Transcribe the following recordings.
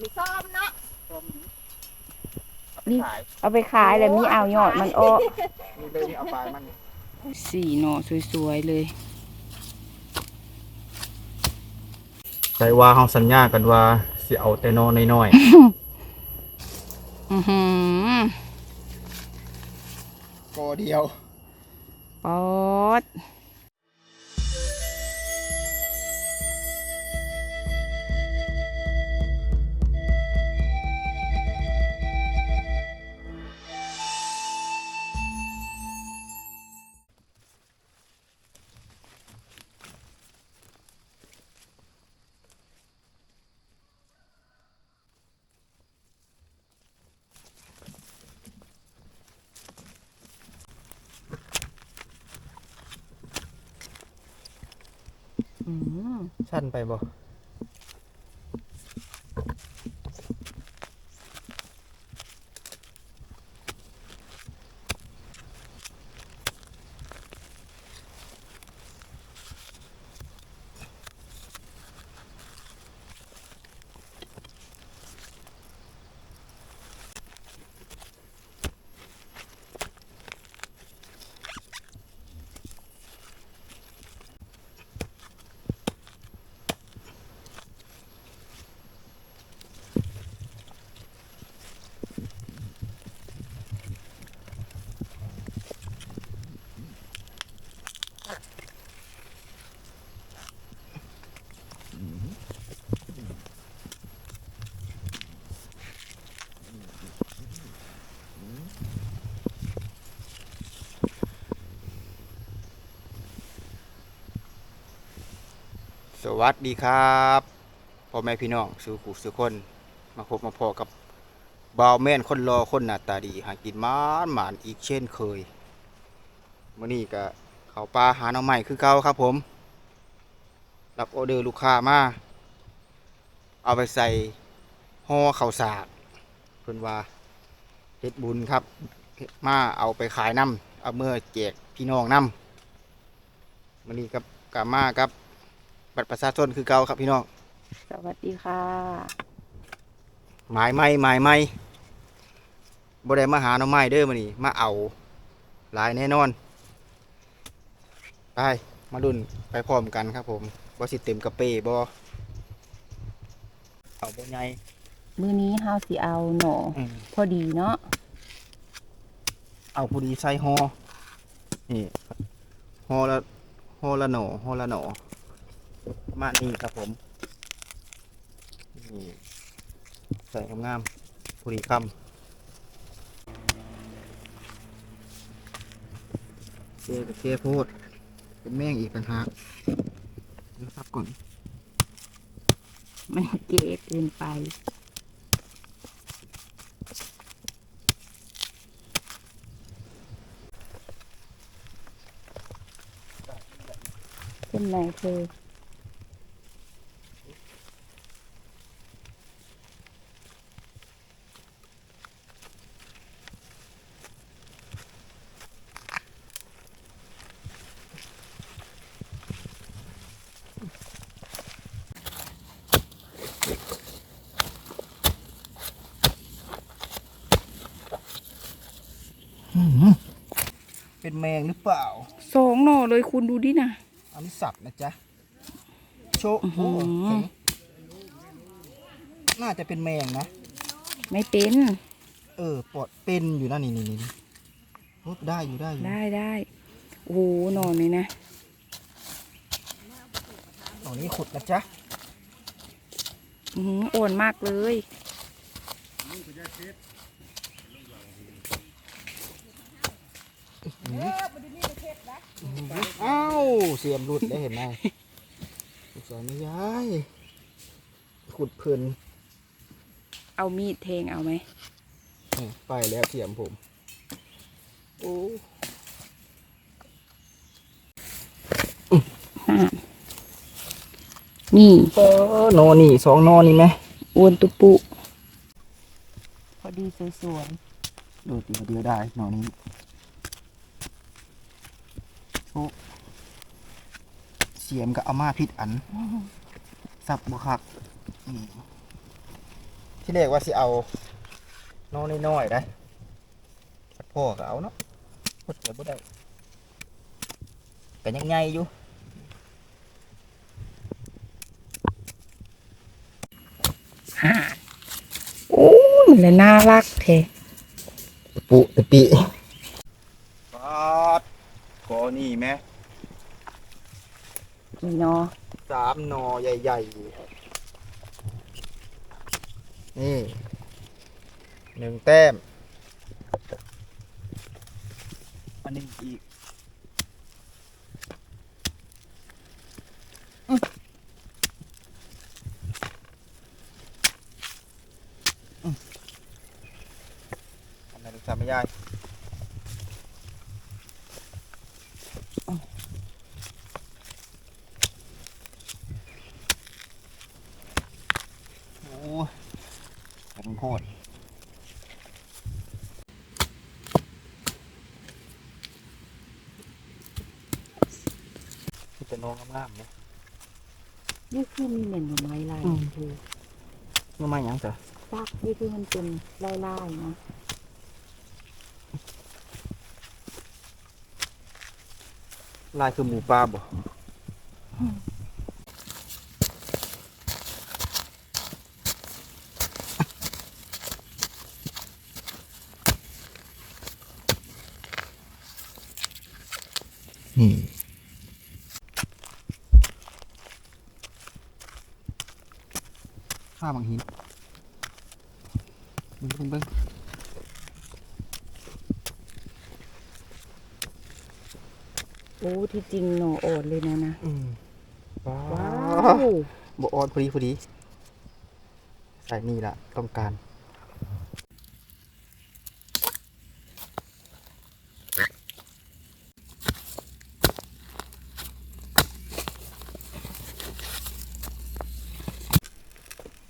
มีซ้อมเนาะนี่ขายเอาไปขายแล้วมีเอายอดมันออกนี่เลยนี่เอาปลายมันสี่หน่อสวยๆเลยใช่ว่าเฮาสัญญากันว่าสิเอาแต่นอน้อยอือหือๆกอเดียว ปอด อืมสั้นไปบ่ วัสดีครับพ่อแม่พี่น้องสู่ผู้สู่คน มาพบมาพอกับบ่าวแม่นคนรอคนหน้าตาดีหากินหมานหมานอีกเช่นเคยมื้อนี้ก็เขาป่าหาหน่อไม้คือเก่าครับผม รับออเดอร์ลูกค้ามา เอาไปใส่ห่อข้าวสากเพิ่นว่าเฮ็ดบุญครับ มาเอาไปขายน้ำเอาเมื่อแจกพี่น้องน้ำมื้อนี้กับกามากับ บัตรประชาชนคือเก่าครับพี่น้องสวัสดีค่ะหมายไม่หมายไม่บ่ได้มาหาหน้องไม้เด้อมานี่มาเอาหลายแน่นอน ไป มาดุนไปพร้อมกันครับผมบ่สิเต็มกระเป้บ่เอาบ่ใหญ่มื้อนี้เฮาสิเอาหน่ออืมพอดีเนาะเอาพอดีใส่ห่อนี่ห่อละห่อละหน่อห่อละหน่อ มานี่ครับผมนี่ใส่งามๆพอดีคำเจ๊กับเจ๊พูด เป็นแม่งอีกปัญหากนะครับก่อนมันเก๋เกินไปเป็นไรเธอ เป็นแมงหรือเปล่า สองหน่อเลยคุณดูดินะอันนี้สับนะจ๊ะ โชว์อื้อหืโอ้อแข็งน่าจะเป็นแมงนะ ไม่เป็น เออปอดเป็นอยู่นะนี่นี่นี่โอ้ได้อยู่ได้อยู่ได้ได้โอ้โหหน่อนี่นะตรงนี้ขุดนะจ๊ะอือหืออ่อนมากเลย อ้าวเสียมหลุดได้เห็นไหมสงสารไม่ย้าย ขุดเพลินเอามีดแทงเอาไหมนี่ไปแล้วเสียมผม โอ้อ่านี่เออนอนี่สองนอนี่ไหมอวนตุปุ พอดีสวยดูตีเดียวได้นอนี้ โอ้เสียมกับอาม่าพิษอัน สับบุคักนี่ที่แรกว่าสิเอาน้องน้อยๆได้ปัดพ่อก็เอาเนาะพดเดี๋ยวบ่ได้ก็ยังใหญ่อยู่อู้ยเลยน่ารักเทปุตะปิปาด กอนี่แม่นี่เนาะสามหนอใหญ่ๆ นี่หนึ่งแต้มอันนี้อีกอื้ออื้อทำไมถึงทำไม่ได้โอ้ยเป็นโคตรที่เป็นน้ องงามๆเนี่ยนี่คือมีเหม็นหน่อไม้ลายอืมคือมันมาอย่างจ้ะซากนี่คือมันเป็นลายลายๆนะลายคือหมูปลาบ่นี่ ข้าบางหินเบิ่งเบิ่งเบิ่งโอ้ที่จริงหน่ออ่อนเลยนะนะอืมว้าว้าววบออนพอดีพอดีใส่นี่ละต้องการ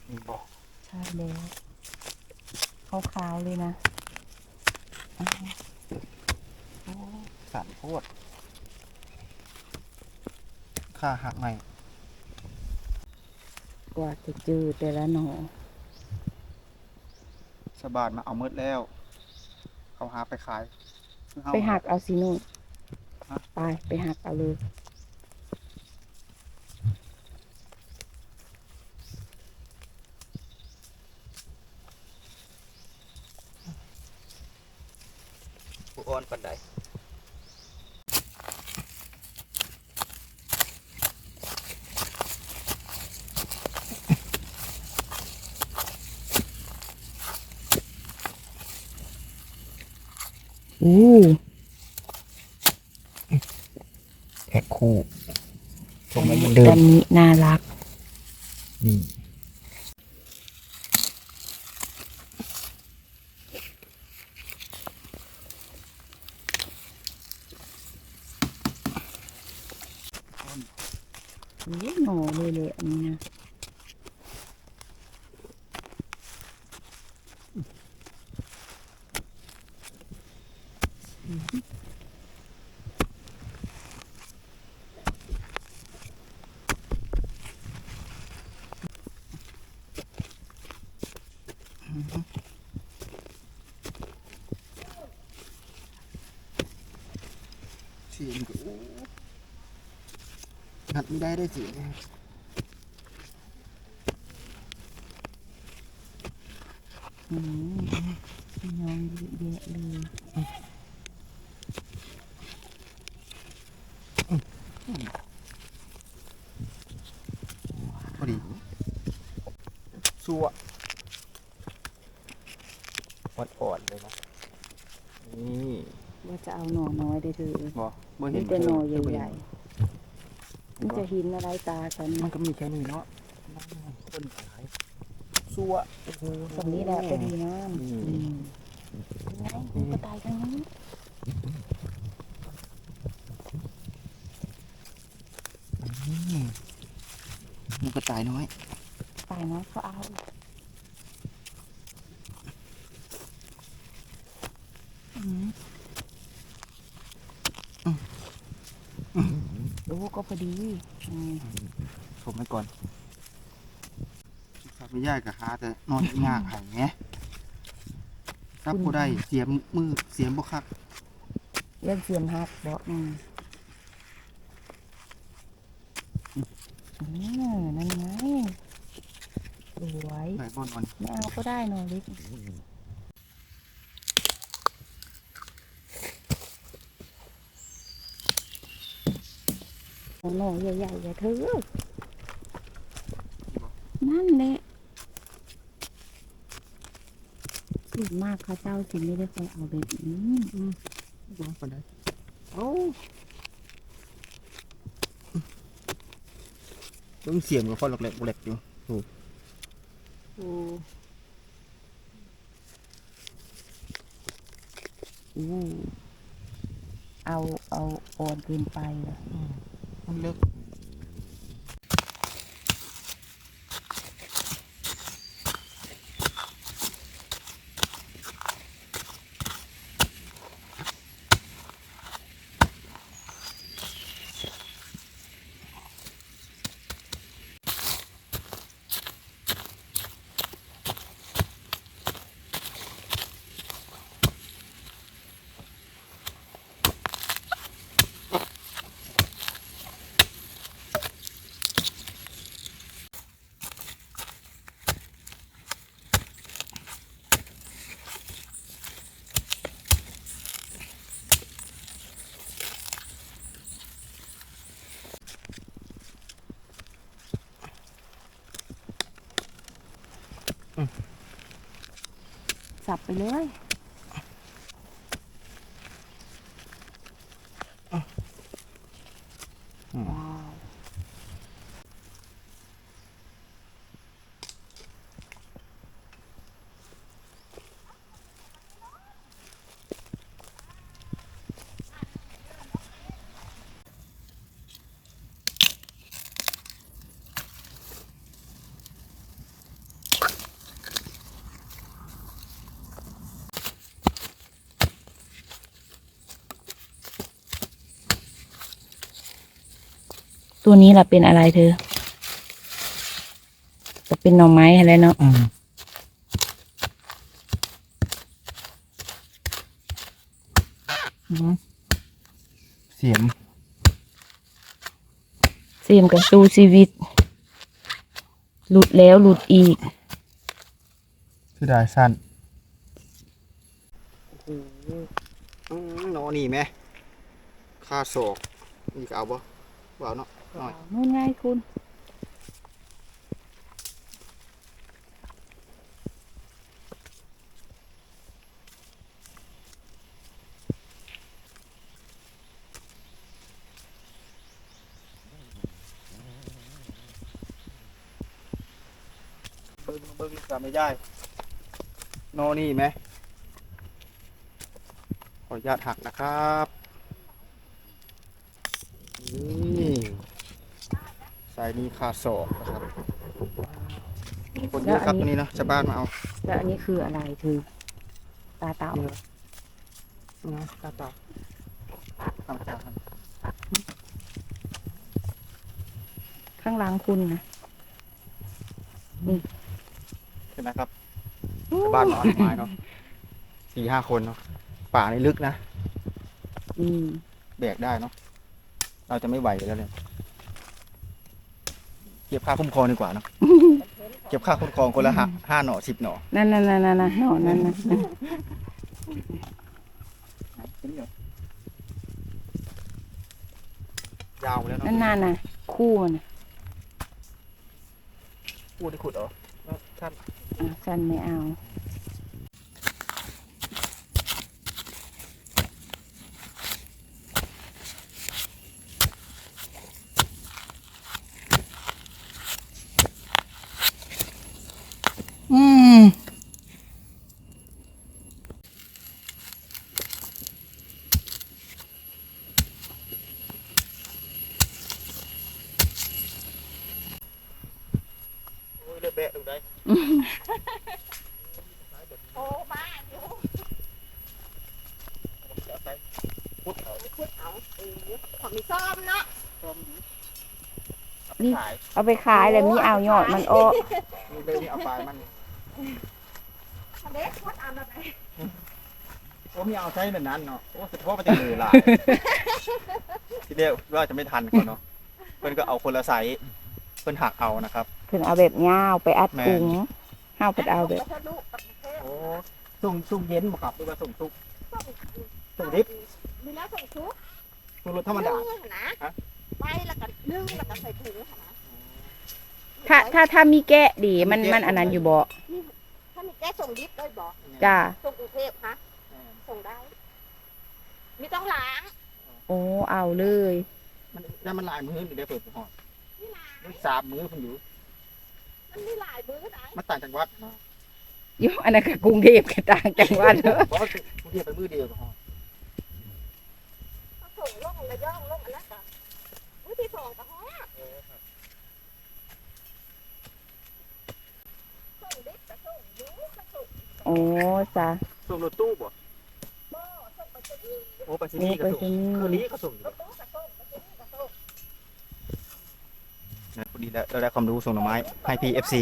นี่บอก ใช่แล้วขาวๆเลย นะสารโคตรค่าหักใหม่กว่าจะเจอแต่ละหน่อสบาดมาเอาเมดแล้วเขาหาไปขายคือเฮาไปหักเอาสินู่นฮะไปไปหักเอาเลย ผู้อ่อนปันใด อู้แพ็คคู่ชมอัมันเหมือนเดิมนนี้น่ารัก นี่นี่หน่อเลยเลยอันนี้นะ เสียงก็โอ้งัดไม่ได้ได้สิอืมพี่น้องเยอะแยะเลยพอดีสัววัดอ่อนเลยนะนี่ ว่าจะเอาหน่อน้อยได้เถอะบ่บ่เห็มีนแต่หน่อเพิ่ใหญ่ๆมันจะหินอะไรตากันมันก็มีแค่นี้เนาะต้นขายสัวโอ้โหตรงนี้แหละพอดีนะอืมอืมไงมันก็ตายกันนี้อืมมันก็ตายน้อยตายน้อยก็เอาอืมโอ้ก็ พอดีอืมผมไปก่อนครับไม่ยากกับหาแต่นอนยากใหายไงรับบ่ได้เสียมมือเสียมบ่คักเรื่องเสียมหักบ่อืมอืมนั่นไงสวยได้บ่นอนไม่เอาก็ได้นอเล็ก โอ้โหใหญ่ๆอย่าถือนั่นแหละส่วนมากเขาเจ้าสิไม่ได้ไปเอาแบบนี้บ่ปานใดเอ้าเบิ่งเสียมกับพ่อหลอกแหลกหลกอยู่อู้เอาเอาอ่อนเกินไปเหรอ มัน กลับไปเลย ตัวนี้ล่ะเป็นอะไรเธอจะเป็นหน่อไม้อะไรเนาะอืมอืมเสียม เสียมกับสู้ชีวิต หลุดแล้วหลุดอีกคือได้สั้นอืมนอนี่ไหมค่าศอกนี่ก็เอาบ่บ่เอาเนาะ น้อยนู่นไงคุณเบิ้งเบิ้งก็ไม่ได้นอนี่ไหมขออนุญาตหักนะครับนี่สายนี้ค่าศอกนะครับคนเยอะครับแล้วอันนี้ตัวนี้เนาะชาวบ้านมาเอาแล้วอันนี้คืออะไรเธอตาเต่านะตาตาทำจานข้างหลังคุณนะเห็นไหมครับชาวบ้านมาเอาไม้เนาะสี่ห้าคนเนาะป่านี่ลึกนะอืมแบกได้เนาะเราจะไม่ไหวแล้วเนี่ย เก็บค่าคุ้มครองดีกว่าเนาะเก็บค่าคุ้มครองคนละห้าห้าหน่อสิบหน่อนั่นนั่นนั่นนั่นนั่นหนอนนั่นนะยาวไปแล้วเนาะนั่นนั่นน่ะ คู่มันน่ะพูดได้ขุดเหรอท่านอะฉันไม่เอา อืมอ้ยเลยแบะดูได้โอ้บ้าอยู่พุดเอาคุดเอาเออขอมีซ่อมเนาะนี่เอาไปขายแล้วมีเอายอดมันออกมีเลยนี่เอาปลายมัน ทะเลพดอ่านอะไรโอ้มีเอาใช้แบบนั้นเนาะโอ้สุดโทษมันจะเหนื่อยหลายทีเดียวว่าจะไม่ทันก่อนเนาะเพิ่นก็เอาคนละไซส์เพิ่นหักเอานะครับ เพิ่นเอาแบบยาวไปอัดแม่นถุงห้าวเพิ่นเอาแบบทะลุประเทศโอ้ส่งส่งเย็นบ่ครับหรือว่าส่งซุกส่งส่งดิบมีแล้วส่งชุบส่งรถธรรมดานึ่งนะฮะไปแล้วก็นึ่งแล้วก็ใส่ถุงนะ ถ้าถ้าถ้ามีแกะดีมันมันอันนั้นอยู่บ่ถ้ามีแก้ส่งดิบได้บอกจ้าส่งกรุงเทพฮะส่งได้ไม่ต้องล้างโอ้เอาเลยมันแล้วมันหลายมื้ออยู่ได้เปิดหอดนี่ล้างมันสามมื้อเพิ่นอยู่มันมีหลายมื้อได้มันต่างจังหวัดเนาะอยู่อันนั้นก็กรุงเทพก็ต่างจังหวัดเนอะเพราะว่าทุเรียนเป็นมื้อเดียวกับหอดเขาส่งลงระย่องลงอันนั้นก็มื้อที่สองก็ฮอดส่งดิบก็ส่งอยูก็ ส่งโอ้จ้าส่งรถตู้บ่บ่ส่งไปที่นี่โอ้ไปที่นี่นี่ไปก็ส่งที่นี่คืนนี้ก็ส่งอยู่รถตู้ก็ส่งไปที่นี่ก็ส่งนะพอดีแล้วเราได้ความรู้ส่งหน่อไม้ให้พี่ FC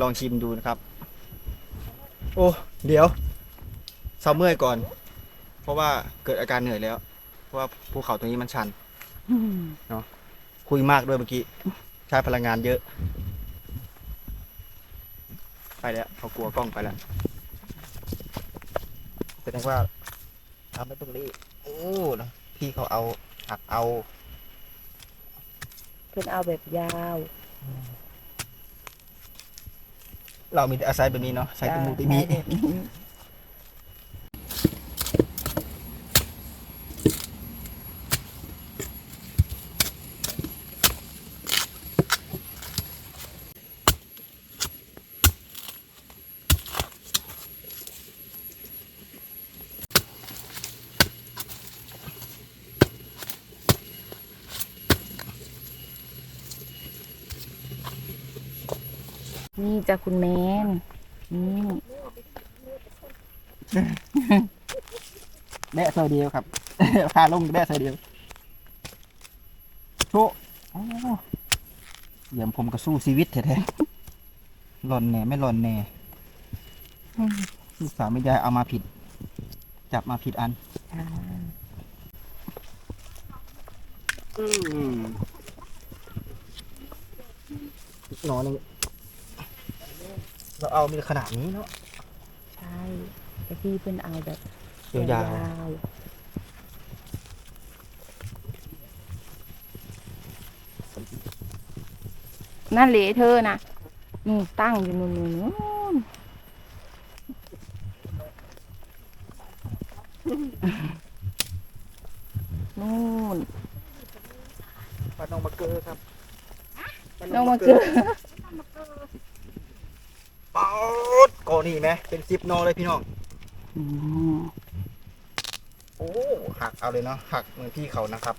ลองชิมดูนะครับ โอ้เดี๋ยวเศร้าเมื่อยก่อน เพราะว่าเกิดอาการเหนื่อยแล้ว เพราะว่าภูเขาตรงนี้มันชันอืมคุยมากด้วยเมื่อกี้ ใช้พลังงานเยอะ ไปแล้วเขากลัวกล้องไปแล้ว แสดงว่าทำไม่ต้องรีบโอ้นะพี่เขาเอาหักเอาเพิ่นเอาแบบยาว เรามีแต่อาศัยแบบนี้เนาะใส่ตุ้มูติมี ใช่ จ้ะคุณแมนนี่แม่เซอร์เดียวครับ พาลงแม่เซอร์เดียวโชว์โอ้เหยี่ยมผมก็สู้ชีวิตแท้ๆหล่อนแหน่ไม่หล่อนแหน่อืมลูกสาวไม่ได้เอามาผิด จับมาผิดอันอ่าอืมหนอนหนึ่ง เราเอามีขนาดนี้เนาะใช่แต่พี่เพิ่นเอาแบบยาววๆนั่นเหละเธอนะนี่ตั้งอยู่นู่นนู่นนู่นนู่นๆปลาน้องมาเกอครับปลน้องมาเจอ ป๊อดโกนี่ไหม เป็นซิปโนเลยพี่น้องอืมโอ้หักเอาเลยเนาะหักเหมือนพี่เขานะครับ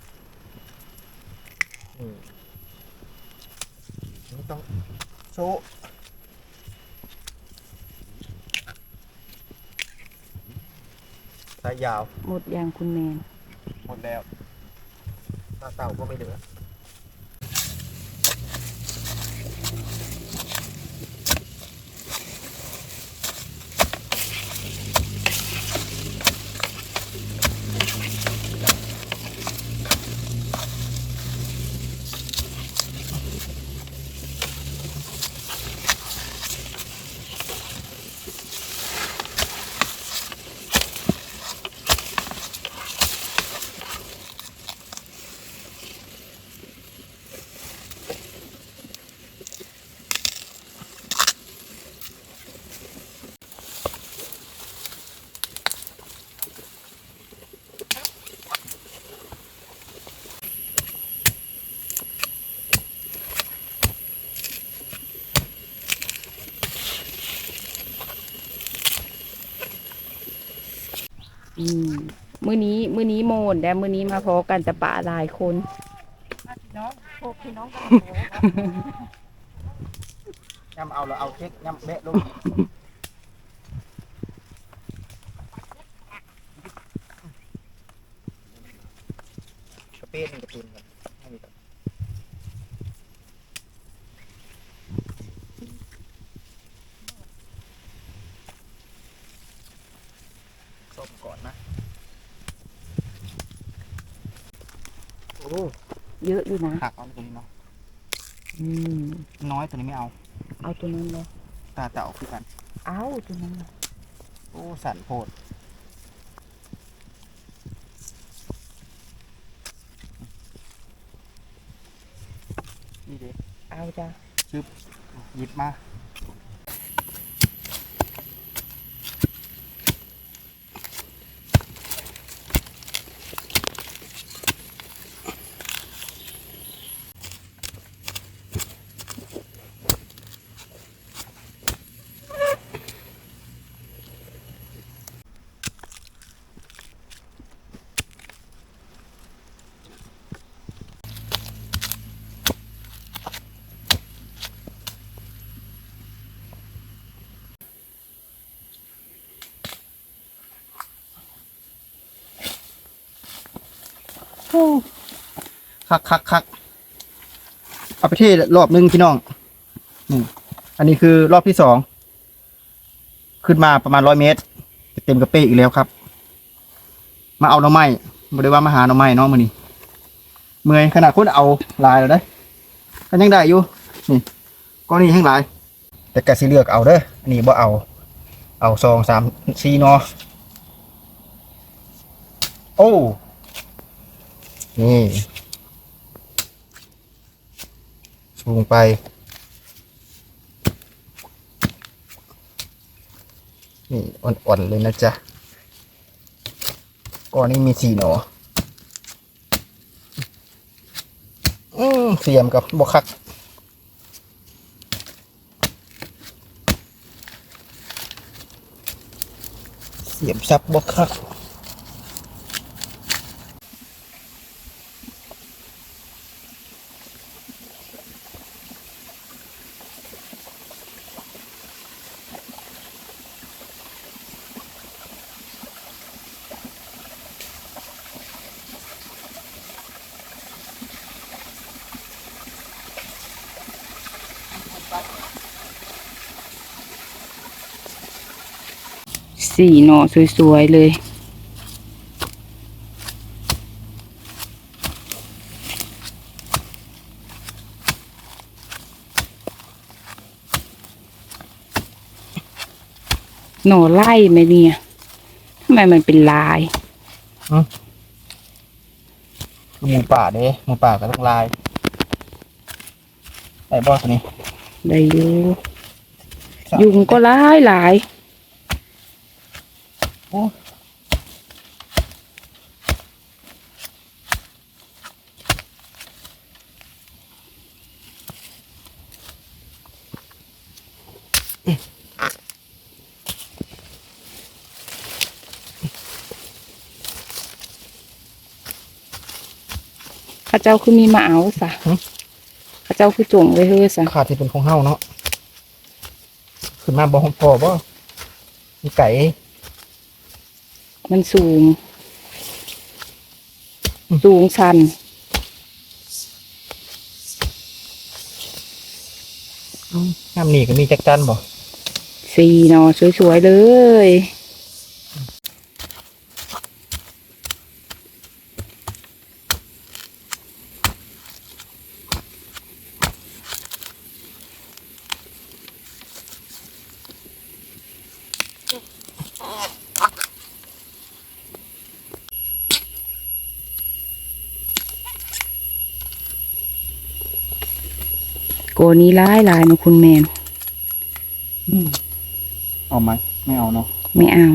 อืมนี่ต้องโชว์สายยาวหมดอย่างคุณแมน หมดแล้วตาเต่าก็ไม่เหลือ อืมมื้อนี้มื้อนี้โมนแต่มื้อนี้มาพอกันจะปะหลายคนน้องพวกพี่น้องกันย่ำเอาแล้วเอาเช็คย่ำแบะลงกระเป้นกระตุนกันให้มีกัน โอ้ เยอะอยู่นะหักเอาตัวนี้เนาะอืมน้อยตัวนี้ไม่เอา เอาตัวนั้นเลยตาเต่าคือกันเอาตัวนั้นเลยโอ้สั่นโพดนี่เด็เอาจ้ะหยิบมา คักคักคักเอาไปเที่รอบหนึงพี่น้องนี่อันนี้คือรอบที่สอง ขึ้นมาประมาณร้อยเมตร เต็มกระเป้อีกแล้วครับ มาเอาหน่อไม้บ่ได้ว่ามาหาหน่อไม้เนาะมือนี้เมื่อยขนาดคนเอาลายแล้วได้ก็ยังได้อยู่นี่ก้อนนี้แห้งหลาย แต่กะสิเลือกเอาเด้ออันนี้บ่เอา เอาสองสามสี่เนาะโอ้ นี่สูงไป นี่อ่อนๆเลยนะจ๊ะก้อนนี้มีสี่หนออืมเสียมกับบคักเสียมซับบคัก สี่หน่อสวยๆเลยหน่อไล่ไหมเนี่ยทำไมมันเป็นลายคือหมูป่าเด้หมูป่าก็ต้องลายไอ้บอสตัวนี้ได้อยู่ยุงก็หลายหลาย เจ้าคือมีมาเอาสะข้าเจ้าคือจงไว้เฮ้อสะขาดที่เป็นของเฮาเนาะขึ้นมาบ่พอบ่มีไก่ มันสูง สูงชันน้ำนี่ก็มีจักจันบ่สี่หนอสวยๆเลย โกนี้ร้ายลายๆนะคุณแมนเอาไหมไม่เอาเนาะไม่เอา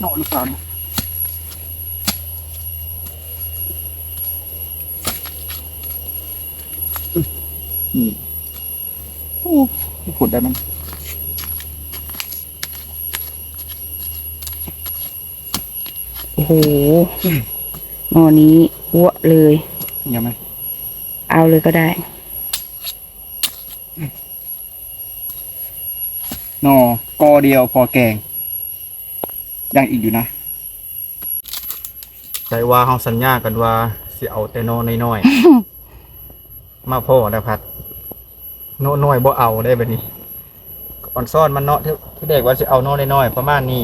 เนาะหรือเปล่าเนี่ยอืมโอ้ขุดได้มั้ยโอ้โหหนอนี้อ้วเลยยังไหมเอาเลยก็ได้ นอกอ เดียวพอแกงยังอีกอยู่นะ ใจว่าเฮาสัญญากันว่าสิเอาแต่นอน้อยๆ มาพ่อแล้วพัดโนน้อยบ่เอาได้แบบนี้อ่อนซ่อนมันเนาะที่ที่เด็กว่าสิเอานอน้อยๆประมาณนี้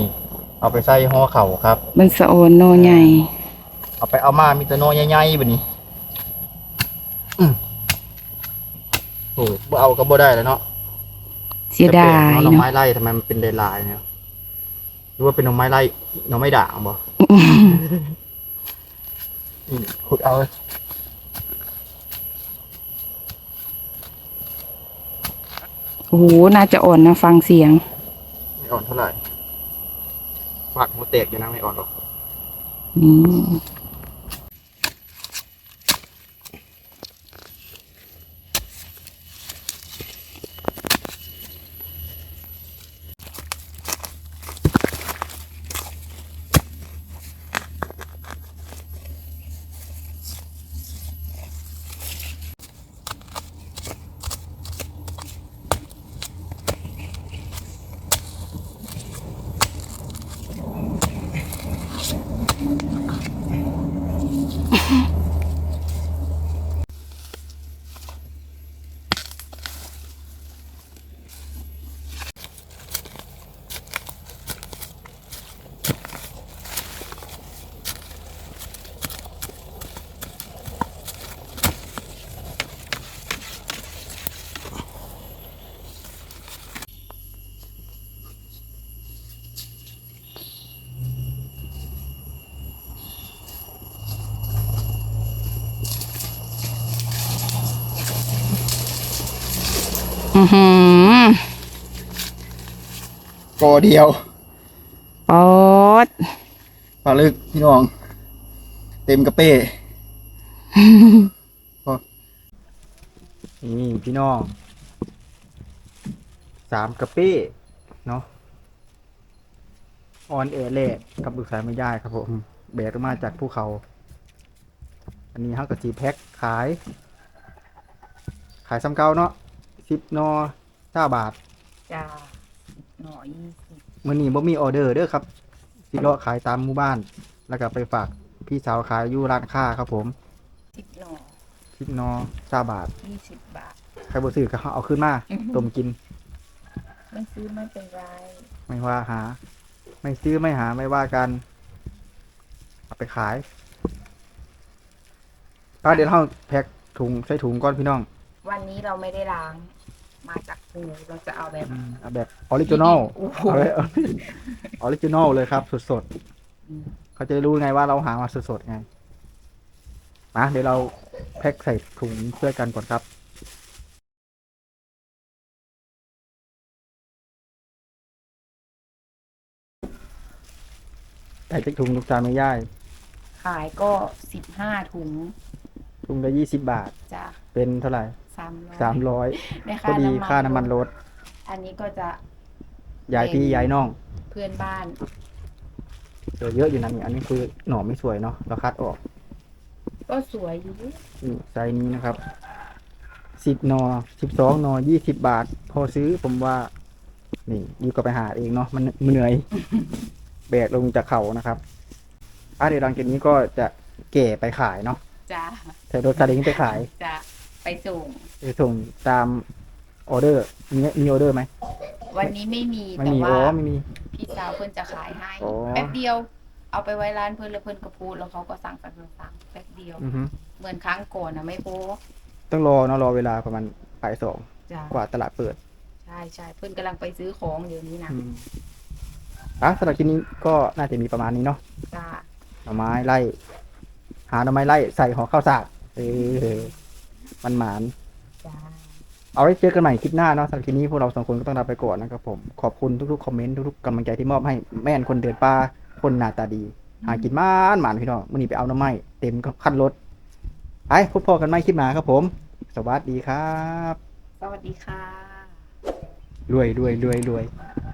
เอาไปใส่ห่อเข่าวครับ มันสะออนหนอใหญ่เอาไปเอามามีแต่หนอใหญ่ๆแบบนี้อืมโอ้บ่เอาก็บ่ได้แล้วเนาะ เสียดายแต่แปลกเนาะหน่อเนาะไม้ไร่ทำไมมันเป็นลายๆเนี่ยหรือว่าเป็นหน่อไม้ไร่หน่อไม้ด่างบ่นี่ขุดเอาโอ้โหน่าจะอ่อนนะฟังเสียง ไม่อ่อนเท่าไหร่ฝากหัวแตกอยู่นะไม่อ่อนหรอกอื อือหือกอเดียวปอดปลาลึกพี่น้อง เต็มกระเป้พอนี่พี่น้องสามกระเป้เนาะออนเอเลดกับบึกสายไม่ได้ครับผมแบกมาจากภูเขา อันนี้ห้ากะจีแพ็คขาย ขายซ้ำเก่าเนาะ สิบนอเก้าบาทจ้าหน่อยยี่สิบมื่อนี้บ่มีออเดอร์เด้อครับสิเลาะขายตามหมู่บ้าน แล้วก็ไปฝากพี่สาวขายอยู่ร้านค้าครับผมสิบหน่อสิบนอเก้าบาทยี่สิบบาท ใครบ่ซื้อก็เอาขึ้นมาอือฮึต้มกิน ไม่ซื้อไม่เป็นไรไม่ว่าหา ไม่ซื้อไม่หาไม่ว่ากันเอาไปขายก็เดี๋ยวเราแพ็คถุงใส่ถุงก่อนพี่น้อง วันนี้เราไม่ได้ล้าง มาจากปูเราจะเอาแบบอืมเอาแบบออริจินอลโอ้โห เอาเลยออริจินอลเลยครับ สดอืมๆเขาจะรู้ไงว่าเราหามาสดๆไงมาเดี๋ยวเราแพ็คใส่ถุงเพื่อกันก่อนครับ ใส่ถุงลูกจานไม่ย่ายขายก็สิบห้าถุงถุงละยี่สิบบาท จ้ะเป็นเท่าไหร่ สามร้อย สามร้อยได้พอดีค่าน้ำมันรถอันนี้ก็จะย้ายพี่ย้ายน้องเพื่อนบ้านเจอเยอะอยู่นะนี่อันนี้คือหน่อไม่สวยเนาะเราคัดออกก็สวยอยู่นี่ไซส์นี้นะครับสิบนอสิบสองนอยี่สิบบาท พอซื้อผมว่า นี่ดีกว่าไปหาเองเนาะมันมันเหนื่อย แบกลงจากเขานะครับอะเดี๋ยวหลังจากนี้ก็จะเก่ไปขายเนาะจ้ะแต่รถซาเล้งไปขายจะ ไปส่ง ไปส่งตามออเดอร์ มีมีออเดอร์ไหมวันนี้ไม่มีไม่แต่มีว่าอ๋อไม่มี พี่สาวเพิ่นจะขายให้อ๋อ แป๊บเดียว เอาไปไว้ร้านเพิ่นแล้วเพิ่นก็พูดแล้วเขาก็สั่งสั่งสั่งสั่งแป๊บเดียว อือฮึเหมือนครั้งก่อนนะไม่โป๊ต้องรอเนาะรอเวลาประมาณบ่ายสองจ้ะกว่าตลาดเปิดใช่ใช่เพิ่นกำลังไปซื้อของเดี๋ยวนี้นะอืมอะสำหรับคลิปนี้ก็น่าจะมีประมาณนี้เนาะจ้าหน่อไม้ไล่ หาหน่อไม้ไล่ใส่ห่อข้าวสากเออ มันหมานจ้าเอาไว้เจอกันใหม่คลิปหน้าเนาะสำหรับคลิปนี้พวกเราสองคนก็ต้องลาไปก่อนนะครับผม ขอบคุณทุกๆคอมเมนต์ทุกๆกำลังใจที่มอบให้แม่นคนเดินป่าคนหน้าตาดี หากินมานหมานพี่น้องมื่อนี้ไปเอาหน้ำไม้เต็มคันรถไปพบพอกันใหม่คลิปหน้าครับผม สวัสดีครับ สวัสดีค่ะรวยรวยรวยรวยร